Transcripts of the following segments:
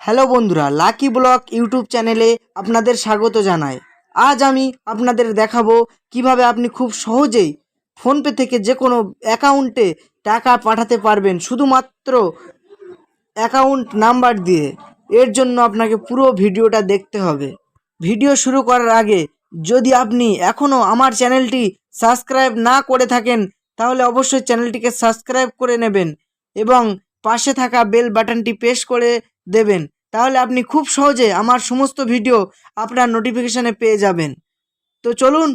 Hello বন্ধুরা, lucky block YouTube চ্যানেলে আপনাদের স্বাগত জানাই। আজ আমি আপনাদের দেখাবো কীভাবে আপনি খুব সহজেই ফোনপে থেকে যে কোনো অ্যাকাউন্টে টাকা পাঠাতে পারবেন শুধুমাত্র অ্যাকাউন্ট নাম্বার দিয়ে। এর জন্য আপনাকে পুরো ভিডিওটা দেখতে হবে। ভিডিও শুরু করার আগে যদি আপনি এখনও আমার চ্যানেলটি সাবস্ক্রাইব না করে থাকেন, তাহলে অবশ্যই চ্যানেলটিকে সাবস্ক্রাইব করে নেবেন এবং পাশে থাকা বেল বাটনটি প্রেস করে দেবেন। তাহলে আপনি খুব সহজে আমার সমস্ত ভিডিও আপনার নোটিফিকেশানে পেয়ে যাবেন। তো চলুন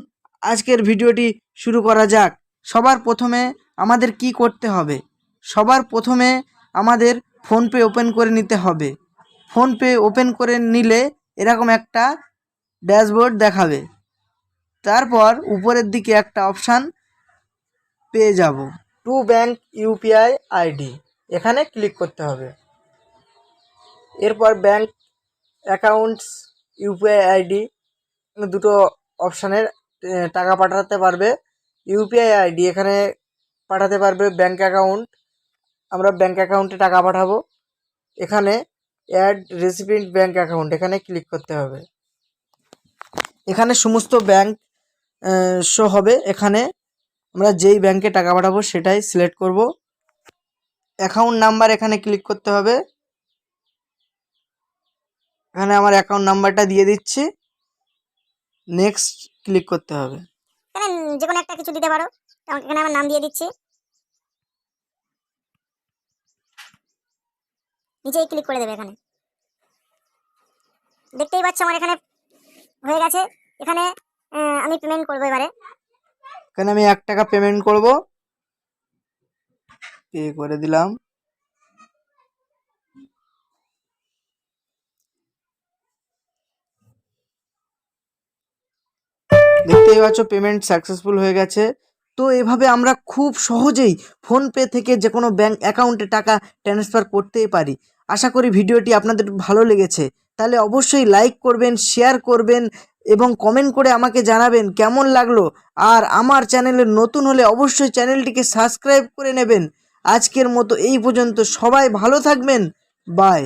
আজকের ভিডিওটি শুরু করা যাক। সবার প্রথমে আমাদের কি করতে হবে? সবার প্রথমে আমাদের ফোনপে ওপেন করে নিতে হবে। ফোনপে ওপেন করে নিলে এরকম একটা ড্যাশবোর্ড দেখাবে। তারপর উপরের দিকে একটা অপশান পেয়ে যাব। টু ব্যাংক ইউপিআই আইডি এখানে ক্লিক করতে হবে। এরপর ব্যাংক অ্যাকাউন্টস ইউপিআই আইডি দুটো অপশানের টাকা পাঠাতে পারবে। ইউপিআই আইডি এখানে পাঠাতে পারবে ব্যাংক অ্যাকাউন্ট আমরা ব্যাংক অ্যাকাউন্টে টাকা পাঠাবো। এখানে অ্যাড রেসিপিয়েন্ট ব্যাংক অ্যাকাউন্ট এখানে ক্লিক করতে হবে। এখানে সমস্ত ব্যাংক শো হবে। এখানে আমরা যেই ব্যাংকে টাকা পাঠাবো সেটাই সিলেক্ট করব। অ্যাকাউন্ট নাম্বার এখানে ক্লিক করতে হবে। এখানে আমার অ্যাকাউন্ট নাম্বারটা দিয়ে দিচ্ছি। নেক্সট ক্লিক করতে হবে। এখানে যে কোনো একটা কিছু দিতে পারো। এখানে আমার নাম দিয়ে দিচ্ছি। নিচেই ক্লিক করে দেবে এখানে। দেখতেই পাচ্ছ আমার এখানে হয়ে গেছে। এখানে আমি পেমেন্ট করব এবারে। এখানে আমি এক টাকা পেমেন্ট করব। পে করে দিলাম। দেখতেই পাচ্ছ পেমেন্ট সাকসেসফুল হয়ে গেছে। তো এভাবে আমরা খুব সহজেই ফোনপে থেকে যে কোনো ব্যাংক অ্যাকাউন্টে টাকা ট্রান্সফার করতেই পারি। আশা করি ভিডিওটি আপনাদের ভালো লেগেছে। তাহলে অবশ্যই লাইক করবেন শেয়ার করবেন এবং কমেন্ট করে আমাকে জানাবেন কেমন লাগল। আর আমার চ্যানেলে নতুন হলে অবশ্যই চ্যানেলটিকে সাবস্ক্রাইব করে নেবেন। আজকের মতো এই পর্যন্ত সবাই ভালো থাকবেন। বাই